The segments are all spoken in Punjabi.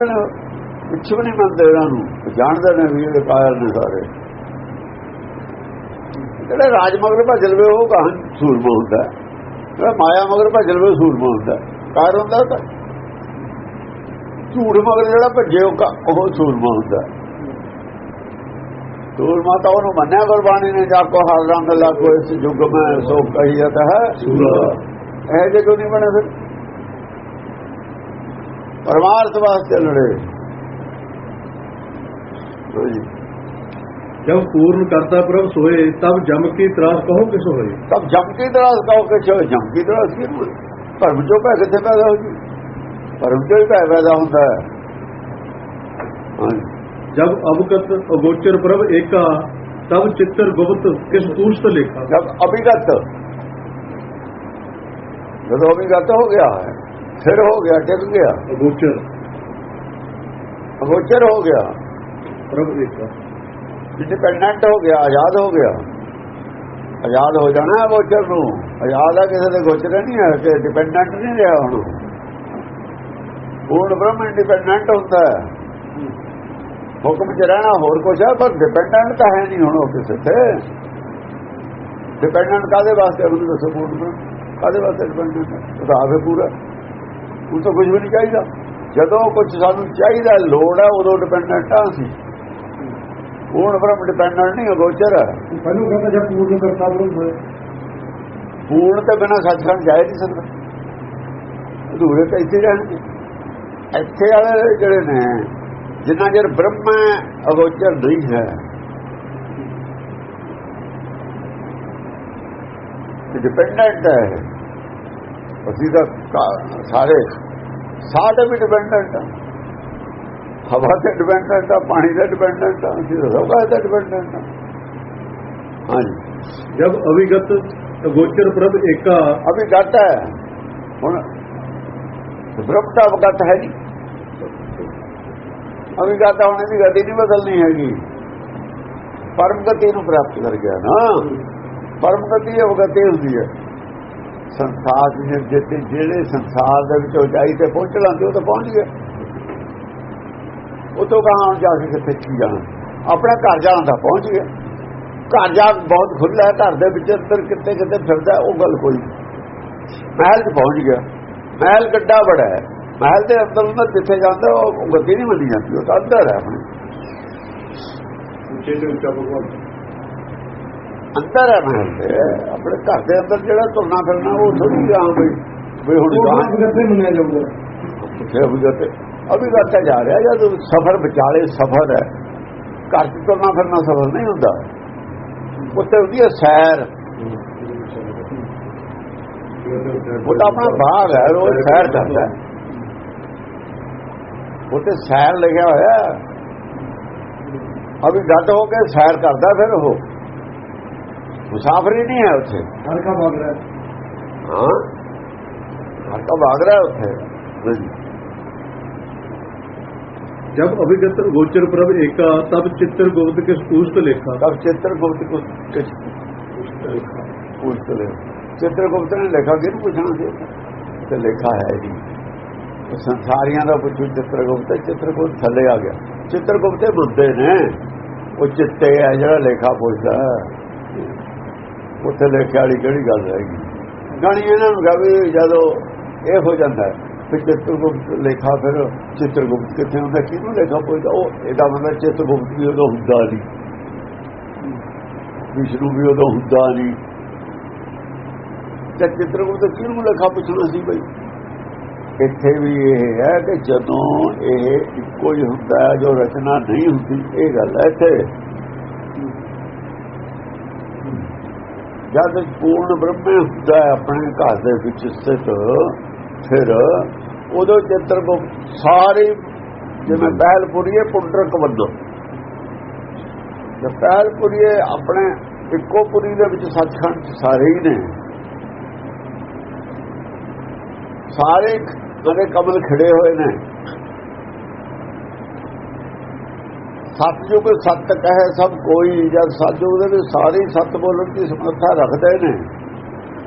ਪਿੱਛੇ ਵੀ ਨਹੀਂ ਮੰਨਦੇ ਇਹਨਾਂ ਨੂੰ ਜਾਣਦੇ ਨੇ ਵੀ ਇਹ ਕਾਇਲ ਨੇ ਸਾਰੇ ਜਿਹੜੇ ਰਾਜ ਮਗਰ ਭੱਜ ਲਵੇ ਉਹ ਕਹਾਂ ਸੂਰਮਾ ਹੁੰਦਾ। ਜਿਹੜਾ ਮਾਇਆ ਮਗਰ ਭੱਜ ਲਵੇ ਉਹ ਸੂਰਮਾ ਹੁੰਦਾ ਹੈ। ਕਾਇਰ ਹੁੰਦਾ ਤਾਂ ਝੂਠ ਮਗਰ ਜਿਹੜਾ ਭੱਜੇ ਉਹ ਉਹ ਸੂਰਮਾ ਹੁੰਦਾ। ਸੂਰਮਾ ਤਾਂ ਉਹਨੂੰ ਮੰਨਿਆ ਗੁਰਬਾਣੀ ਨੇ ਜਾ ਕੋ ਹਰ ਰੰਗ ਲਾਗੋ ਇਸ ਯੁੱਗ ਮੈਂ ਸੋ ਕਹੀਤ ਹੈ ਸੂਰਾ। ਇਹ ਜੇ ਕਿਉਂ ਨਹੀਂ ਬਣੇ ਫਿਰ ਪਰਮਾਰਥ ਵਾਸਤੇ ਲੜੇ। ਜੀ। ਜਬ ਪੂਰਨ ਕਰਤਾ ਪ੍ਰਭ ਸੋਏ ਤਬ ਜਮ ਕੀ ਤਰਾਸ ਕਹੋ ਕਿਸ ਹੋਏ? ਤਬ ਜਮ ਕੀ ਤਰਾਸ ਕਹੋ ਕਿ ਚੋ ਜਮ ਕੀ ਤਰਾਸ ਕੀ ਹੋਈ? ਭਰਮ ਚੋਂ ਪੈ ਕਿੱਥੇ ਪੈਦਾ ਹੋ ਜੀ ਭਰਮ ਚੋਂ ਹੀ ਪੈ ਪੈਦਾ ਹੁੰਦਾ ਹੈ। ਜਬ ਅਵਗਤ ਅਗੋਚਰ ਪ੍ਰਭ ਏਕਾ ਤਬ ਚਿੱਤਰ ਗੁਪਤ ਕਿਸ ਪੂਛਤ ਲੇਖਾ? ਜਬ ਅਭਿਗਤ। ਜਦੋਂ ਅਭਿਗਤ ਹੋ ਗਿਆ ਹੈ ਫਿਰ ਹੋ ਗਿਆ ਟਿਕ ਗਿਆ। ਅਗੋਚਰ। ਅਗੋਚਰ ਹੋ ਗਿਆ। ਪ੍ਰਭ ਏਕਾ ਇੰਡੀਪੈਂਡੈਂਟ ਹੋ ਗਿਆ ਆਜ਼ਾਦ ਹੋ ਗਿਆ। ਆਜ਼ਾਦ ਹੋ ਜਾਣਾ ਹੈ ਅਗੋਚਰ ਨੂੰ। ਆਜ਼ਾਦ ਆ ਕਿਸੇ ਦੇ ਗੋਚਰ ਨਹੀਂ ਹੈ ਕਿ ਡਿਪੈਂਡੈਂਟ ਨਹੀਂ ਰਿਹਾ ਹੁਣ। ਪੂਰਨ ਬ੍ਰਹਮ ਇੰਡੀਪੈਂਡੈਂਟ ਹੁੰਦਾ ਹੈ। ਹੁਕਮ 'ਚ ਰਹਿਣਾ ਹੋਰ ਕੁਛ ਹੈ ਪਰ ਡਿਪੈਂਡੈਂਟ ਤਾਂ ਹੈ ਨਹੀਂ ਹੁਣ ਉਹ ਕਿਸੇ ਤੇ। ਡਿਪੈਂਡੈਂਟ ਕਾਦੇ ਵਾਸਤੇ ਉਹਨੂੰ ਦੱਸੋ ਪੂਰਨ ਕਾਦੇ ਵਾਸਤੇ ਡਿਪੈਂਡੈਂਟ ਉਹਦਾ ਆਵੇ ਪੂਰਾ। ਉਹ ਤਾਂ ਕੁਝ ਵੀ ਨਹੀਂ ਚਾਹੀਦਾ। ਜਦੋਂ ਕੁਝ ਸਾਨੂੰ ਚਾਹੀਦਾ ਲੋੜ ਹੈ ਉਦੋਂ ਡਿਪੈਂਡੈਂਟ ਆ ਅਸੀਂ। ਪੂਰਨ ਬ੍ਰਹਮ ਡਿਪੈਂਡੈਂਟ ਨਹੀਂ ਅਗੋਚਰ ਹੈ। ਪਹਿਲੂ ਕਹਿੰਦਾ ਜਬ ਪੂਰਨ ਕਰਤਾ ਹੋਏ। ਪੂਰਨ ਤੋਂ ਬਿਨਾ ਸੱਚਖੰਡ ਜਾ ਹੀ ਨਹੀਂ ਸਕਦਾ। ਅਧੂਰੇ ਤਾਂ ਇੱਥੇ ਰਹਿਣਗੇ। ਇੱਥੇ ਵਾਲੇ ਜਿਹੜੇ ਨੇ ਜਿੰਨਾ ਚਿਰ ਬ੍ਰਹਮ ਅਗੋਚਰ ਨਹੀਂ ਹੈ। ਡਿਪੈਂਡੈਂਟ ਹੈ। ਅਸੀਂ ਤਾਂ ਸਾਰੇ ਸਾਹ ਤੇ ਵੀ ਡਿਪੈਂਡੈਂਟ ਆ। ਹਵਾ ਤੇ ਡਿਪੈਂਡੈਂਟ ਆ ਪਾਣੀ ਤੇ ਡਿਪੈਂਡੈਂਟ ਆ ਅਸੀਂ ਤਾਂ ਸਭ ਤੇ ਡਿਪੈਂਡੈਂਟ ਆ। ਹਾਂਜੀ। ਜਬ ਅਵਿਗਤ ਅਗੋਚਰ ਪ੍ਰਭ ਏਕਾ ਅਭੀ ਘਟ ਹੈ। ਹੁਣ ਬ੍ਰਹਮ ਦਾ ਵਕਤ ਹੈ ਜੀ। ਅਭੀ ਘਟ ਹੋਣੇ ਦੀ ਗਤੀ ਨਹੀਂ ਬਦਲਣੀ ਹੈਗੀ। ਪਰਮ ਗਤੀ ਨੂੰ ਪ੍ਰਾਪਤ ਕਰ ਗਿਆ ਨਾ। ਪਰਮ ਗਤੀ ਅਵਗਤੀ ਹੁੰਦੀ ਹੈ। ਸੰਸਾਰ ਦੇ ਜਿੱਤੇ ਜਿਹੜੇ ਸੰਸਾਰ ਦੇ ਵਿੱਚ ਉਚਾਈ ਤੇ ਪਹੁੰਚ ਲਾਂਦੇ ਉਹ ਤਾਂ ਪਹੁੰਚ ਗਏ। ਉਹ ਕਹਾਂ ਜਾ ਕੇ ਕਿੱਥੇ ਕੀ ਜਾਣਾ? ਆਪਣਾ ਘਰ ਜਾਣ ਦਾ ਪਹੁੰਚ ਗਿਆ। ਘਰ ਜਾ ਬਹੁਤ ਖੁੱਲ੍ਹਾ ਹੈ, ਘਰ ਦੇ ਵਿੱਚ ਅੰਦਰ ਕਿੱਥੇ ਕਿੱਥੇ ਫਿਰਦਾ, ਉਹ ਗੱਲ ਕੋਈ ਮਹਿਲ 'ਚ ਪਹੁੰਚ ਗਿਆ। ਮਹਿਲ ਗੱਡਾ ਬੜਾ ਹੈ। ਮਹਿਲ ਦੇ ਅੰਦਰ ਅੰਦਰ ਜਿੱਥੇ ਜਾਂਦਾ ਉਹ ਉਹ ਗੱਦੀ ਨਹੀਂ ਮੰਨੀ ਜਾਂਦੀ, ਉਹ ਤਾਂ ਅੰਦਰ ਹੈ ਆਪਣੇ। ਉੱਚੇ ਤੇ ਉੱਚਾ ਭਗਵਾਨ। ਅੰਦਰ ਹੈ ਮਹਿਲ ਦੇ ਆਪਣੇ ਘਰ ਦੇ ਅੰਦਰ ਜਿਹੜਾ ਤੁਰਨਾ ਫਿਰਨਾ ਉਹ ਥੋੜੀ ਜਾਂ ਬਈ। ਬਈ ਹੁਣ ਗਾਂ ਕਿੱਥੇ ਮੰਨਿਆ ਜਾਊਗਾ? ਕਿੱਥੇ ਅਭੀ ਗੱਤੇ ਅਭੀ ਗੱਤਾ ਜਾ ਰਿਹਾ ਜਦ ਸਫ਼ਰ ਵਿਚਾਲੇ ਸਫ਼ਰ ਹੈ। ਘਰ 'ਚ ਤੁਰਨਾ ਫਿਰਨਾ ਸਫ਼ਰ ਨਹੀਂ ਹੁੰਦਾ। ਉੱਥੇ ਹੁੰਦੀ ਹੈ ਸੈਰ। ਉਹ ਤਾਂ ਆਪਣਾ ਬਾਗ ਹੈ ਰੋਜ਼ ਸੈਰ ਕਰਦਾ ਹੈ। ਉੱਥੇ ਸੈਰ ਲਿਖਿਆ ਹੋਇਆ। ਅਭੀ ਗੱਤ ਹੋ ਕੇ ਸੈਰ ਕਰਦਾ ਫਿਰ ਉਹ। मुसाफरी नहीं है उसे। घर का भाग रहा है। हाँ? घर का भाग रहा है उसे। हाँ जब अभिगत गोचर प्रभ एक तब चित्र गुप्त के पुष्ट लेखा। तब चित्र गुप्त के पुष्ट लेखा। चित्रगुप्त ने लेखा कि पूछना चाहिए तो लेखा है जी। तो संसारियाँ का पूछू चित्रगुप्त चित्रगुप्त थले आ गया। चित्रगुप्त बुद्धे ने। वो चित्ते है जरा लेखा पूछता है। ਉੱਥੇ ਲੇਖਿਆ ਵਾਲੀ ਕਿਹੜੀ ਗੱਲ ਹੈਗੀ? ਗਾਣੀ ਇਹਨਾਂ ਨੂੰ ਕਹਾਂ ਜਦੋਂ ਇਹ ਹੋ ਜਾਂਦਾ ਫਿਰ ਚਿੱਤਰਗੁਪਤ ਲੇਖਾ ਫਿਰ ਚਿੱਤਰਗੁਪਤ ਕਿੱਥੇ ਹੁੰਦਾ, ਕਿਹਨੂੰ ਲੇਖਾ ਪੁੱਛਦਾ? ਉਹ ਇਹਦਾ ਮਤਲਬ ਚਿੱਤਰਗੁਪਤ ਵੀ ਉਦੋਂ ਹੁੰਦਾ ਨਹੀਂ। ਵਿਸ਼ਨੂੰ ਵੀ ਉਦੋਂ ਹੁੰਦਾ ਨਹੀਂ। ਤੇ ਚਿੱਤਰਗੁਪਤ ਕਿਹਨੂੰ ਲੇਖਾ ਪੁੱਛਣਾ ਸੀ ਬਈ? ਇੱਥੇ ਵੀ ਇਹ ਹੈ ਕਿ ਜਦੋਂ ਇਹ ਇੱਕੋ ਹੀ ਹੁੰਦਾ ਜੋ ਰਚਨਾ ਨਹੀਂ ਹੁੰਦੀ, ਇਹ ਗੱਲ ਹੈ ਇੱਥੇ। ਜਦ ਪੂਰਨ ਬ੍ਰਹਮੇ ਹੁੰਦਾ ਹੈ, ਆਪਣੇ ਘਰ ਦੇ ਵਿੱਚ ਸਥਿਤ, ਫਿਰ ਉਦੋਂ ਚਿੱਤਰ ਸਾਰੇ, ਜਿਵੇਂ ਪਹਿਲਪੁਰੀਏ ਪੁੰਡਰਕ ਵੱਧੋ ਜੇ ਪਹਿਲਪੁਰੀਏ ਆਪਣੇ ਇੱਕੋ ਪੁਰੀ ਦੇ ਵਿੱਚ ਸੱਚਖੰਡ ਸਾਰੇ ਹੀ ਨੇ, ਸਾਰੇ ਕਦੇ ਕਮਲ ਖੜੇ ਹੋਏ ਨੇ। ਸਤਜੁਗ ਸਤ ਕਹੇ ਸਭ ਕੋਈ, ਜਦ ਸਤਜੁਗ ਦੇ ਵਿੱਚ ਸਾਰੇ ਸਤ ਬੋਲਣ ਦੀ ਸਮਰੱਥਾ ਰੱਖਦੇ ਨੇ।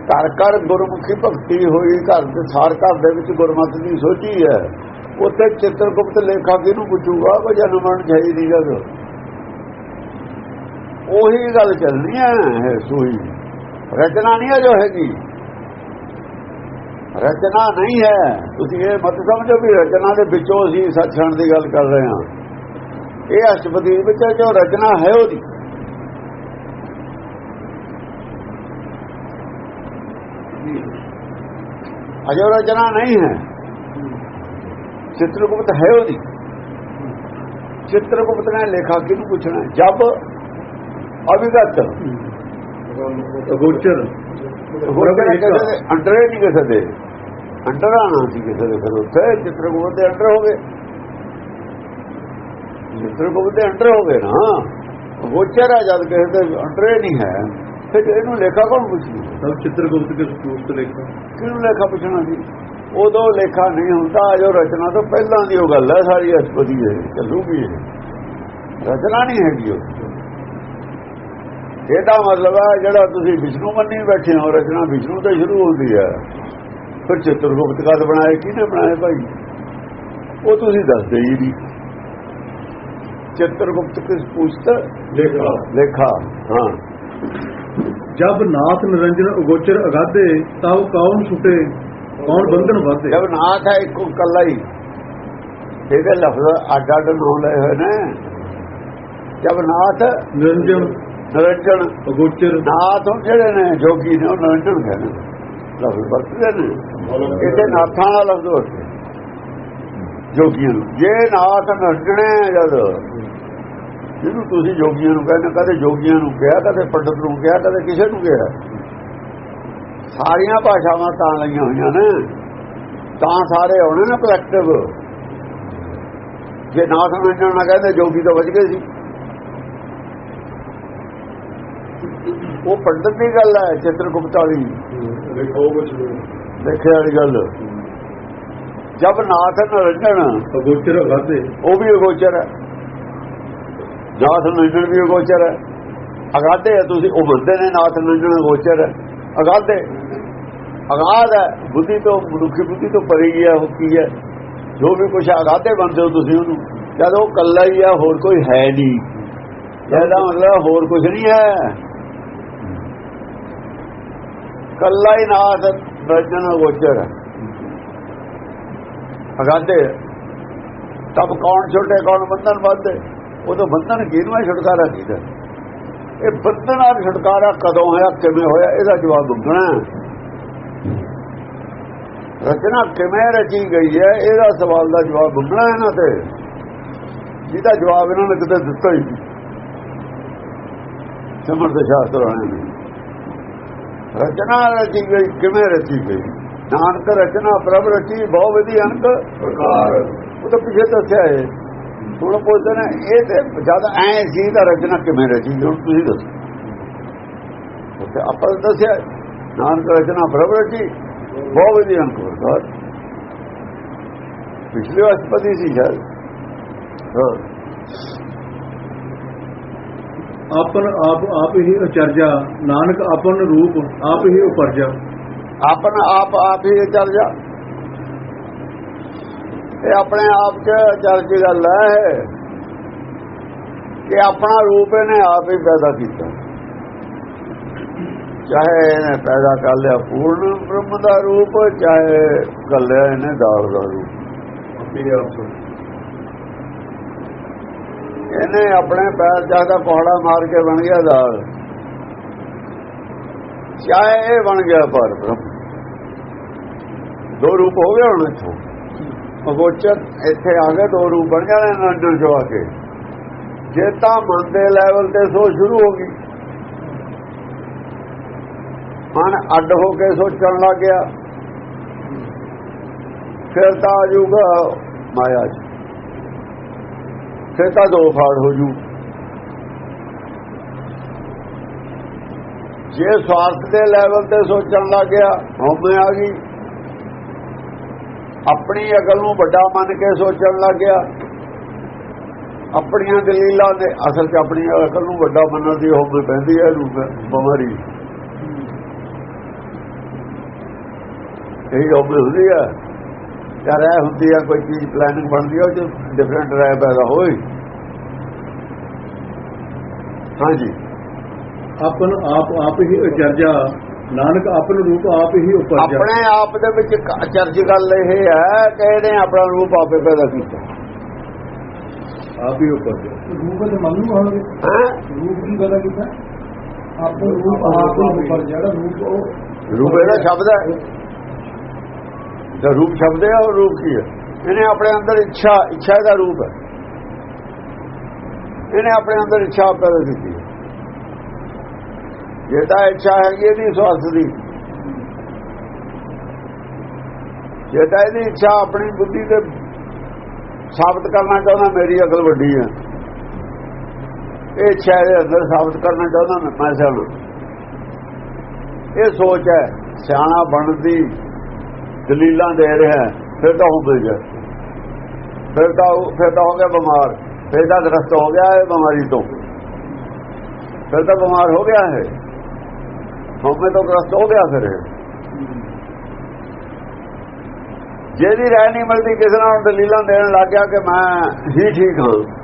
ਘਰ ਘਰ ਗੁਰਮੁਖੀ ਭਗਤੀ ਹੋਈ, ਘਰ ਦੇ ਸਾਰ ਘਰ ਦੇ ਵਿੱਚ ਗੁਰਮਤਿ ਦੀ ਸੋਝੀ ਹੈ। ਉੱਥੇ ਚਿੱਤਰਗੁਪਤ ਲੇਖਾ ਕਿਹਨੂੰ ਪੁੱਛੂਗਾ? ਉਹ ਜਨਮ ਮਰਨ ਚਾਹੀ ਦੀ ਗੱਲ ਉਹੀ ਗੱਲ ਚੱਲਣੀ ਹੈ ਸੂਈ। ਰਚਨਾ ਨਹੀਂ ਹੈ ਜੋ ਹੈਗੀ। ਰਚਨਾ ਨਹੀਂ ਹੈ। ਤੁਸੀਂ ਇਹ ਮਤ ਸਮਝੋ ਵੀ ਰਚਨਾ ਦੇ ਵਿੱਚੋਂ ਅਸੀਂ ਸੱਚਖੰਡ ਦੀ ਗੱਲ ਕਰ ਰਹੇ ਹਾਂ। ਇਹ ਅਸ਼ਟਪਦੀ ਵਿੱਚ ਜੋ ਰਚਨਾ ਹੈ ਉਹਦੀ। ਅਜੋ ਰਚਨਾ ਨਹੀਂ ਹੈ। ਚਿੱਤਰਗੁਪਤ ਹੈ ਉਹਦੀ। ਚਿੱਤਰਗੁਪਤ ਨੇ ਲੇਖਾ ਕਿਹਨੂੰ ਪੁੱਛਣਾ ਜਬ ਕਿਸੇ ਦੇ ਅੰਡਰ ਨਹੀਂ ਕਿਸੇ ਦੇ। ਅੰਡਰ ਆਣਾ ਸੀ ਕਿਸੇ ਦੇ ਫਿਰ ਉੱਥੇ ਚਿੱਤਰਗੁਪਤ ਦੇ ਅੰਡਰ ਹੋ ਗਏ। ਚਿੱਤਰਗੁਪਤ ਦੇ ਅੰਡਰ ਹੋ ਗਏ ਨਾ ਗੋਚਰ ਆ ਜਦ ਕਿਸੇ ਦੇ ਅੰਡਰ ਨਹੀਂ ਹੈ ਫਿਰ ਇਹਨੂੰ ਲੇਖਾ ਕੌਣ ਪੁੱਛੂ? ਸਭ ਚਿੱਤਰਗੁਪਤ ਕਿਸ ਪੁਸਤ ਲੇਖਾ। ਕਿਹਨੂੰ ਲੇਖਾ ਪੁੱਛਣਾ ਸੀ ਉਦੋਂ ਲੇਖਾ ਨਹੀਂ ਹੁੰਦਾ ਜੋ ਰਚਨਾ ਤੋਂ ਪਹਿਲਾਂ ਦੀ ਉਹ ਗੱਲ ਹੈ ਸਾਰੀ ਅਸਪਦੀ ਹੈ ਚੱਲੂਗੀ ਰਚਨਾ ਨਹੀਂ ਹੈਗੀ ਉਹ। ਇਹਦਾ ਮਤਲਬ ਹੈ ਜਿਹੜਾ ਤੁਸੀਂ ਵਿਸ਼ਨੂੰ ਮੰਨੀ ਬੈਠੇ ਹੋ ਰਚਨਾ ਵਿਸ਼ਨੂੰ ਤੋਂ ਸ਼ੁਰੂ ਹੁੰਦੀ ਹੈ। ਫਿਰ ਚਿੱਤਰਗੁਪਤ ਕਦ ਬਣਾਏ ਕਿਹਨੇ ਬਣਾਏ ਭਾਈ? ਉਹ ਤੁਸੀਂ ਦੱਸਦੇ ਹੀ ਨਹੀਂ। ਚਿੱਤਰਗੁਪਤ ਕਿਸ ਪੁਸਤ ਲੇਖਾ। ਲੇਖਾ ਹਾਂ। ਜਬ ਨਾਥ ਨਿਰੰਜਨ ਅਗੋਚਰ ਅਗਾਧੇ ਤਬ ਕੌਣ ਛੁਟੇ ਕੌਣ ਬੰਧਨ ਵਾਧੇ? ਜਦ ਨਾਥ ਹੈ ਇੱਕੋ ਕੱਲਾ ਹੀ। ਇਹਦੇ ਲਫ਼ਜ਼ ਅੱਡ ਅੱਡ ਲਏ ਹੋਏ ਨੇ। ਜਦ ਨਾਥ ਨਿਰੰਜਨ। ਨਿਰੰਜਨ। ਅਗੋਚਰ ਨਾਥ ਉਹ ਜਿਹੜੇ ਨੇ ਜੋਗੀ ਨੇ ਉਹ ਨਿਰੰਜਨ ਕਹਿੰਦੇ। ਲਫ਼ਜ਼ ਵਰਤਦੇ ਨੇ। ਇੱਥੇ ਨਾਥਾਂ ਦਾ ਲਫ਼ਜ਼ ਵਰਤੇ ਜੋਗੀਆਂ ਨੂੰ। ਜੇ ਨਾਥ ਨਿਰੰਜਣੇ ਜਦ ਜਿਹਨੂੰ ਤੁਸੀਂ ਜੋਗੀਆਂ ਨੂੰ ਕਹਿੰਦੇ ਕਦੇ ਜੋਗੀਆਂ ਨੂੰ ਕਿਹਾ ਕਦੇ ਪੰਡਤ ਨੂੰ ਕਿਹਾ ਕਦੇ ਕਿਸੇ ਨੂੰ ਕਿਹਾ। ਸਾਰੀਆਂ ਭਾਸ਼ਾਵਾਂ ਤਾਂ ਲਈਆਂ ਹੋਈਆਂ ਨੇ। ਤਾਂ ਸਾਰੇ ਆਉਣੇ ਨੇ ਕਲੈਕਟਿਵ ਜੇ ਨਾਥ ਨਿਰੰਜਨ ਨਾ ਕਹਿੰਦੇ ਜੋਗੀ ਤਾਂ ਬਚ ਗਏ ਸੀ। ਉਹ ਪੰਡਤ ਦੀ ਗੱਲ ਹੈ ਚਿੱਤਰਗੁਪਤ ਵਾਲੀ। ਦੇਖਿਆ ਵਾਲੀ ਗੱਲ। ਜਦ ਨਾਥ ਨਿਰੰਜਨ ਅਗੋਚਰ ਅਗਾਧੇ ਉਹ ਵੀ ਅਗੋਚਰ ਹੈ। ਨਾਥ ਨਿਰੰਜਨ ਵੀ ਅਗੋਚਰ ਹੈ। ਅਗਾਧੇ ਹੈ, ਤੁਸੀਂ ਉਹ ਬੰਦੇ ਨੇ ਨਾਥ ਨਿਰੰਜਨ ਅਗੋਚਰ ਹੈ। ਅਗਾਧੇ। ਅਗਾਧ ਹੈ, ਬੁੱਧੀ ਤੋਂ ਮਨੁੱਖੀ ਬੁੱਧੀ ਤੋਂ ਪਰੇ ਗਿਆ ਉਹ ਕੀ ਹੈ? ਜੋ ਵੀ ਕੁਛ ਅਗਾਧੇ ਬੰਦੇ ਹੋ ਤੁਸੀਂ ਉਹਨੂੰ। ਜਦ ਉਹ ਕੱਲਾ ਹੀ ਹੈ, ਹੋਰ ਕੋਈ ਹੈ ਨਹੀਂ। ਇਹਦਾ ਮਤਲਬ ਹੋਰ ਕੁਝ ਨਹੀਂ ਹੈ। ਕੱਲਾ ਹੀ ਨਾਥ ਨਿਰੰਜਨ ਅਗੋਚਰ ਹੈ। ਅਗਾਧੇ। ਤਬ ਕੌਣ ਛੋਟੇ, ਕੌਣ ਬੰਧਨ ਵੱਧਦੇ? ਉਦੋਂ ਬੰਧਨ ਕਿਹਨੂੰ ਹੈ? ਛੁਟਕਾਰਾ ਕਿਹਦਾ? ਇਹ ਬੰਧਨ ਨਾਲ ਛੁਟਕਾਰਾ ਕਦੋਂ ਹੋਇਆ? ਕਿਵੇਂ ਹੋਇਆ? ਇਹਦਾ ਜਵਾਬ ਮੰਗਣਾ ਰਚਨਾ ਕਿਵੇਂ ਰਚੀ ਗਈ ਹੈ? ਇਹਦਾ ਸਵਾਲ ਦਾ ਜਵਾਬ ਮੰਗਣਾ ਇਹਨਾਂ ਤੇ। ਜਿਹਦਾ ਜਵਾਬ ਇਹਨਾਂ ਨੇ ਕਿਤੇ ਦਿੱਤਾ ਹੀ ਨਹੀਂ। ਸਮਰਥ ਸ਼ਾਸਤਰ ਵਾਲਿਆਂ ਨੇ। ਰਚਨਾ ਰਚੀ ਗਈ, ਕਿਵੇਂ ਰਚੀ ਗਈ? ਨਾਨਕ ਰਚਨਾ ਪ੍ਰਭ ਰਚੀ ਬਹੁ ਵਿਧੀ ਅੰਕ ਪ੍ਰਕਾਰ। ਉਹ ਤਾਂ ਪਿਛੇ ਦੱਸਿਆ ਹੈ ਹੁਣ ਪੁੱਛਦੇ ਨੇ ਇਹ ਤੇ ਜਦ ਐ ਸੀ ਤਾਂ ਰਚਨਾ ਕਿਵੇਂ ਰਚੀ? ਹੁਣ ਤੁਸੀਂ ਦੱਸੋ। ਉੱਥੇ ਆਪਾਂ ਤਾਂ ਦੱਸਿਆ ਨਾਨਕ ਰਚਨਾ ਪ੍ਰਭ ਰਚੀ ਬਹੁ ਵਿਧੀ ਅੰਕ ਪ੍ਰਕਾਰ ਪਿਛਲੇ ਅਸਪਦੀ ਸੀ ਹਾਂ ਆਪਨ ਆਪ ਆਪ ਹੀ ਅਚਰਜਾ ਨਾਨਕ ਆਪਨ ਰੂਪ ਆਪ ਹੀ ਉਪਰਜਾ। ਆਪਨ ਆਪ ਆਪ ਹੀ ਚੱਲ ਜਾ ਇਹ ਆਪਣੇ ਆਪ ਚ ਚੱਲ ਦੀ ਗੱਲ ਹੈ ਕਿ ਆਪਣਾ ਰੂਪ ਇਹਨੇ ਆਪ ਹੀ ਪੈਦਾ ਕੀਤਾ। ਚਾਹੇ ਇਹਨੇ ਪੈਦਾ ਕਰ ਲਿਆ ਪੂਰਨ ਬ੍ਰਹਮ ਦਾ ਰੂਪ, ਚਾਹੇ ਕਰ ਲਿਆ ਇਹਨੇ ਦਾਲ ਦਾ ਰੂਪ। ਇਹਨੇ ਆਪਣੇ ਪੈਰ ਜ਼ਿਆਦਾ ਕੋਹੜਾ ਮਾਰ ਕੇ ਬਣ ਗਿਆ ਦਾਲ ਚਾਹੇ ਇਹ ਬਣ ਗਿਆ ਪਰ ਬ੍ਰਹਮ। ਦੋ ਰੂਪ ਹੋ ਗਏ ਹੁਣ ਇੱਥੋਂ। ਅਗੋਚਰ ਇੱਥੇ ਆ ਗਏ ਦੋ ਰੂਪ ਬਣ ਜਾਣੇ ਨੇ ਅੰਦਰ ਜੋ ਆ ਕੇ। ਜੇ ਤਾਂ ਮਨ ਦੇ ਲੈਵਲ ਤੇ ਸੋ ਸ਼ੁਰੂ ਹੋ ਗਈ। ਮਨ ਅੱਡ ਹੋ ਕੇ ਸੋਚਣ ਲੱਗ ਗਿਆ। ਫਿਰ ਤਾਂ ਆ ਜੂਗਾ ਮਾਇਆ ਚ। ਫਿਰ ਤਾਂ ਦੋ ਫਾੜ ਹੋ ਜੂ। ਜੇ ਸਵਾਰਥ ਦੇ ਲੈਵਲ ਤੇ ਸੋਚਣ ਲੱਗ ਗਿਆ ਹਉਮੈ ਆ ਗਈ। ਆਪਣੀ ਅਕਲ ਨੂੰ ਵੱਡਾ ਮੰਨ ਕੇ ਸੋਚਣ ਲੱਗ ਗਿਆ। ਆਪਣੀਆਂ ਦਲੀਲਾਂ ਦੇ ਅਸਲ 'ਚ ਆਪਣੀ ਅਕਲ ਨੂੰ ਵੱਡਾ ਮੰਨਣ ਦੀ ਹਉਮੈ ਪੈਂਦੀ ਹੈ, ਇਹਨੂੰ ਬਿਮਾਰੀ। ਇਹ ਹਉਮੈ ਹੁੰਦੀ ਹੈ। ਜਾਂ ਰਹਿ ਹੁੰਦੀ ਹੈ, ਕੋਈ ਚੀਜ਼ ਪਲੈਨਿੰਗ ਬਣਦੀ ਹੈ, ਉਹ ਚ ਡਿਫਰੈਂਟ ਰਹਿ ਪੈਦਾ ਹੋਈ। ਹਾਂਜੀ। ਆਪਨ ਆਪ ਆਪ ਹੀ ਅਚਰਜਾ ਨਾਨਕ ਆਪਨ ਰੂਪ ਆਪ ਹੀ ਉਪਰਜਾ ਆਪਣੇ ਆਪ ਦੇ ਵਿੱਚ ਅਚਰਜ ਗੱਲ ਇਹ ਹੈ ਕਿ ਇਹਨੇ ਆਪਣਾ ਰੂਪ ਆਪੇ ਪੈਦਾ ਕੀਤਾ। ਆਪ ਹੀ ਉਪਰਜਾ ਰੂਪ ਦੇ ਮਨ ਨੂੰ ਹੋਣਗੇ। ਹੈ? ਰੂਪ ਕੀ ਪਤਾ ਕੀਤਾ? ਆਪ ਰੂਪ ਆਪ ਉੱਪਰ ਜਿਹੜਾ ਰੂਪ ਉਹ ਰੂਪ ਇਹਦਾ ਸ਼ਬਦ ਹੈ। ਜੇ ਰੂਪ ਸ਼ਬਦ ਹੈ ਉਹ ਰੂਪ ਕੀ ਹੈ? ਇਹਨੇ ਆਪਣੇ ਅੰਦਰ ਇੱਛਾ ਇੱਛਾ ਦਾ ਰੂਪ ਹੈ। ਇਹਨੇ ਆਪਣੇ ਅੰਦਰ ਇੱਛਾ ਪੈਦਾ ਕੀਤੀ ਜੇ ਤਾਂ ਇੱਛਾ ਹੈਗੀ ਇਹਦੀ ਸਵਾਸ ਦੀ। ਜੇ ਤਾਂ ਇਹਦੀ ਇੱਛਾ ਆਪਣੀ ਬੁੱਧੀ ਤੇ ਸਾਬਤ ਕਰਨਾ ਚਾਹੁੰਦਾ, ਮੇਰੀ ਅਕਲ ਵੱਡੀ ਹੈ ਇਹ ਇੱਛਾ ਇਹਦੇ ਅੰਦਰ ਸਾਬਤ ਕਰਨਾ ਚਾਹੁੰਦਾ ਮੈਂ ਮੈਂ ਸਿਆਣਾ। ਇਹ ਸੋਚ ਹੈ, ਸਿਆਣਾ ਬਣਨ ਦੀ ਦਲੀਲਾਂ ਦੇ ਰਿਹਾ ਫਿਰ ਤਾਂ ਹੋ ਗਿਆ ਫਿਰ ਤਾਂ ਫਿਰ ਤਾਂ ਹੋ ਗਿਆ ਬਿਮਾਰ। ਫਿਰ ਤਾਂ ਗ੍ਰਸਤ ਹੋ ਗਿਆ ਇਹ ਬਿਮਾਰੀ ਤੋਂ। ਫਿਰ ਤਾਂ ਬਿਮਾਰ ਹੋ ਗਿਆ ਹੈ ਹਉਮੈ ਤੋਂ ਗ੍ਰਸਤ ਹੋ ਗਿਆ ਫਿਰ ਇਹ। ਜਿਹਦੀ ਰਹਿ ਨਹੀਂ ਮਿਲਦੀ ਕਿਸੇ ਨਾਲ ਦਲੀਲਾਂ ਦੇਣ ਲੱਗ ਗਿਆ ਕਿ ਮੈਂ ਹੀ ਠੀਕ ਹਾਂ।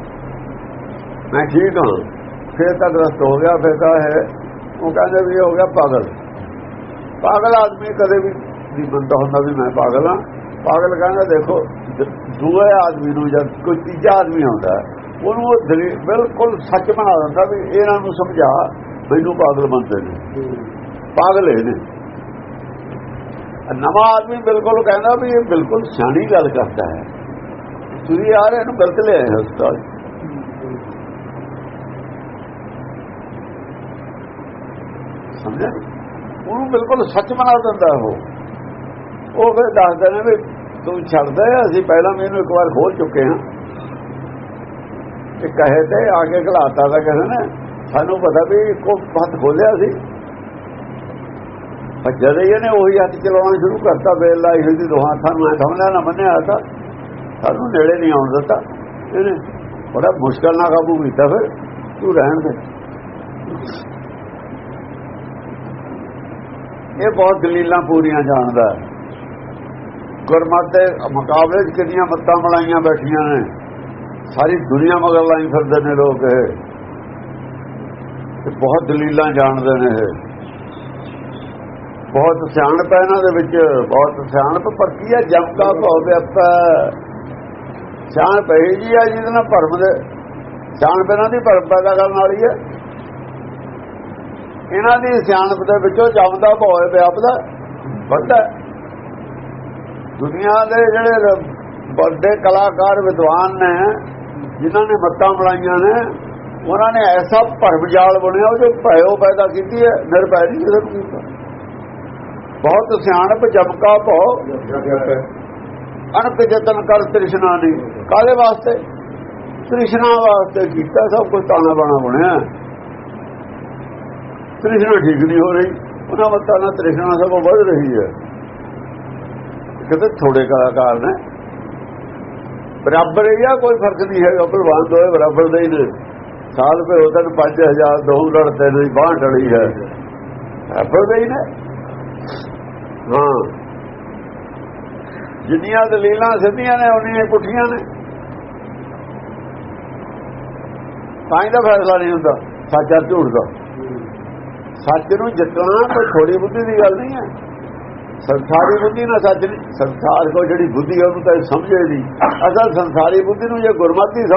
ਮੈਂ ਠੀਕ ਹਾਂ। ਫਿਰ ਤਾਂ ਗ੍ਰਸਤ ਹੋ ਗਿਆ, ਫਿਰ ਤਾਂ ਹੈ ਉਹ ਕਹਿੰਦੇ ਵੀ ਹੋ ਗਿਆ ਪਾਗਲ। ਪਾਗਲ ਆਦਮੀ ਕਦੇ ਵੀ ਨਹੀਂ ਬੰਦਾ ਹੁੰਦਾ ਵੀ ਮੈਂ ਪਾਗਲ ਹਾਂ। ਪਾਗਲ ਕਹਿੰਦਾ ਦੇਖੋ, ਦ- ਦੂਏ ਆਦਮੀ ਨੂੰ ਜਦ ਕੋਈ ਤੀਜਾ ਆਦਮੀ ਆਉਂਦਾ, ਉਹਨੂੰ ਉਹ ਦਲੀ- ਬਿਲਕੁਲ ਸੱਚ ਬਣਾ ਦਿੰਦਾ ਵੀ ਇਹਨਾਂ ਨੂੰ ਸਮਝਾ, ਮੈਨੂੰ ਪਾਗਲ ਮੰਨਦੇ ਨੇ। ਪਾਗਲ ਇਹ ਨੇ ਨਵਾਂ ਆਦਮੀ ਬਿਲਕੁਲ ਕਹਿੰਦਾ ਵੀ ਇਹ ਬਿਲਕੁਲ ਸਿਆਣੀ ਗੱਲ ਕਰਦਾ ਹੈ। ਤੁਸੀਂ ਯਾਰ ਇਹਨੂੰ ਗਲਤ ਲਿਆਏ ਹੋ ਹਸਪਤਾਲ ਸਮਝਿਆ? ਉਹਨੂੰ ਬਿਲਕੁਲ ਸੱਚ ਬਣਾ ਦਿੰਦਾ ਉਹ। ਉਹ ਫਿਰ ਦੱਸਦੇ ਨੇ ਵੀ ਤੂੰ ਛੱਡਦਾ ਅਸੀਂ ਪਹਿਲਾਂ ਵੀ ਇਹਨੂੰ ਇੱਕ ਵਾਰ ਖੋਲ ਚੁੱਕੇ ਹਾਂ। ਇਹ ਕਹੇ ਤੇ ਆ ਕੇ ਘਲਾਤਾ ਤਾਂ ਕਹਿੰਦੇ ਨੇ, ਸਾਨੂੰ ਪਤਾ ਵੀ ਕੋ ਹੱਥ ਖੋਲਿਆ ਸੀ। ਜਦ ਇਹਨੇ ਉਹੀ ਹੱਥ ਚਲਾਉਣਾ ਸ਼ੁਰੂ ਕਰਤਾ ਬੇਲ ਲਾਈ ਹੋਈ ਸੀ, ਦੋਹਾਂ ਹੱਥਾਂ ਨੂੰ ਸਮਝਿਆ ਨਾ ਮੰਨਿਆ ਤਾਂ ਸਾਨੂੰ ਨੇੜੇ ਨਹੀਂ ਆਉਣ ਦਿੱਤਾ। ਇਹਨੇ ਬੜਾ ਮੁਸ਼ਕਲ ਨਾਲ ਕਾਬੂ ਕੀਤਾ ਫਿਰ, ਤੂੰ ਰਹਿਣ ਦੇ। ਇਹ ਬਹੁਤ ਦਲੀਲਾਂ ਪੂਰੀਆਂ ਜਾਣਦਾ ਹੈ। ਦੇ ਮੁਕਾਬਲੇ 'ਚ ਕਿੰਨੀਆਂ ਮੱਤਾਂ ਬਣਾਈਆਂ ਬੈਠੀਆਂ ਨੇ। ਸਾਰੀ ਦੁਨੀਆ ਮਗਰ ਲਾਈ ਫਿਰਦੇ ਨੇ ਲੋਕ ਇਹ ਬਹੁਤ ਦਲੀਲਾਂ ਜਾਣਦੇ ਨੇ ਇਹ। ਬਹੁਤ ਸਿਆਣਪ ਹੈ ਇਹਨਾਂ ਦੇ ਵਿੱਚ, ਬਹੁਤ ਸਿਆਣਪ, ਪਰ ਕੀ ਹੈ, ਜਮ ਕਾ ਭਾਵ ਵਿਅਪਤਾ ਸਿਆਣਪ ਇਹ ਜੀ ਹੈ ਜਿਹਦੇ ਨਾਲ ਭਰਮ ਦੇ, ਸਿਆਣਪ ਇਹਨਾਂ ਦੀ ਭਰਮ ਪੈਦਾ ਕਰਨ ਵਾਲੀ ਹੈ। ਇਹਨਾਂ ਦੀ ਸਿਆਣਪ ਦੇ ਵਿੱਚੋਂ ਜਮ ਦਾ ਭਾਵ ਵਿਅਪਦਾ ਵੱਡਾ ਦੁਨੀਆ ਦੇ ਜਿਹੜੇ ਵੱਡੇ ਕਲਾਕਾਰ, ਵਿਦਵਾਨ ਨੇ, ਜਿਨ੍ਹਾਂ ਨੇ ਮੱਤਾਂ ਬਣਾਈਆਂ ਨੇ, ਉਹਨਾਂ ਨੇ ਐਸਾ ਭਰਮ ਜਾਲ ਬਣਿਆ ਉਹ ਜੋ ਭਇਓ ਪੈਦਾ ਕੀਤੀ ਹੈ, ਨਿਰਭੈ ਦੀ ਕਿਸੇ ਕੀਤਾ ਬਹੁਤ ਸਿਆਣਪ ਜਮਕਾ ਭੋ। ਅਣਪ ਜਤਨ ਕਰ ਤ੍ਰਿਸ਼ਨਾ ਨੇ। ਕਾਲੇ ਵਾਸਤੇ? ਤ੍ਰਿਸ਼ਨਾ ਵਾਸਤੇ ਕੀਤਾ, ਸਭ ਕੁਝ ਤਾਣਾ ਬਾਣਾ ਬਣਿਆ। ਤ੍ਰਿਸ਼ਨਾ ਠੀਕ ਨਹੀਂ ਹੋ ਰਹੀ। ਉਹਨਾਂ ਮਤਾਂ ਨਾਲ ਤ੍ਰਿਸ਼ਨਾ ਸਭ ਵੱਧ ਰਹੀ ਹੈ। ਕਿਤੇ ਥੋੜੇ ਕਲਾਕਾਰ ਨੇ। ਬਰਾਬਰ ਹੀ ਆ, ਕੋਈ ਫ਼ਰਕ ਨਹੀਂ ਹੈਗਾ। ਭਲਵਾਨ ਦੋਏ ਬਰਾਬਰ ਦੇ ਹੀ ਨੇ। ਸਾਲ ਪੇ ਉਹਦਾ 5000 ਦੋ ਲੜਦੇ ਨੇ ਬਾਹ ਟੜੀ ਹੈ। ਬਰਾਬਰ ਦੇ ਹੀ ਨੇ। ਹਾਂ। ਜਿੰਨੀਆਂ ਦਲੀਲਾਂ ਸਿੱਧੀਆਂ ਨੇ ਉਹਨੀਆਂ ਪੁੱਠੀਆਂ ਨੇ। ਤਾਂ ਹੀ ਤਾਂ ਫੈਸਲਾ ਨਹੀਂ ਹੁੰਦਾ, ਸੱਚਾ ਝੂਠ ਦਾ। ਸੱਚ ਨੂੰ ਜਿੱਤਣਾ ਕੋਈ ਥੋੜੀ ਬੁੱਧੀ ਦੀ ਗੱਲ ਨਹੀਂ ਹੈ। ਸੰਸਾਰੀ ਬੁੱਧੀ ਨਾਲ ਸੱਚ ਨਹੀਂ, ਸੰਸਾਰ ਕੋ ਜਿਹੜੀ ਬੁੱਧੀ ਹੈ ਉਹਨੂੰ ਤਾਂ ਸਮਝੇ ਦੀ ਅਸਲ ਸੰਸਾਰੀ ਬੁੱਧੀ ਨੂੰ ਜੇ ਗੁਰਮਤਿ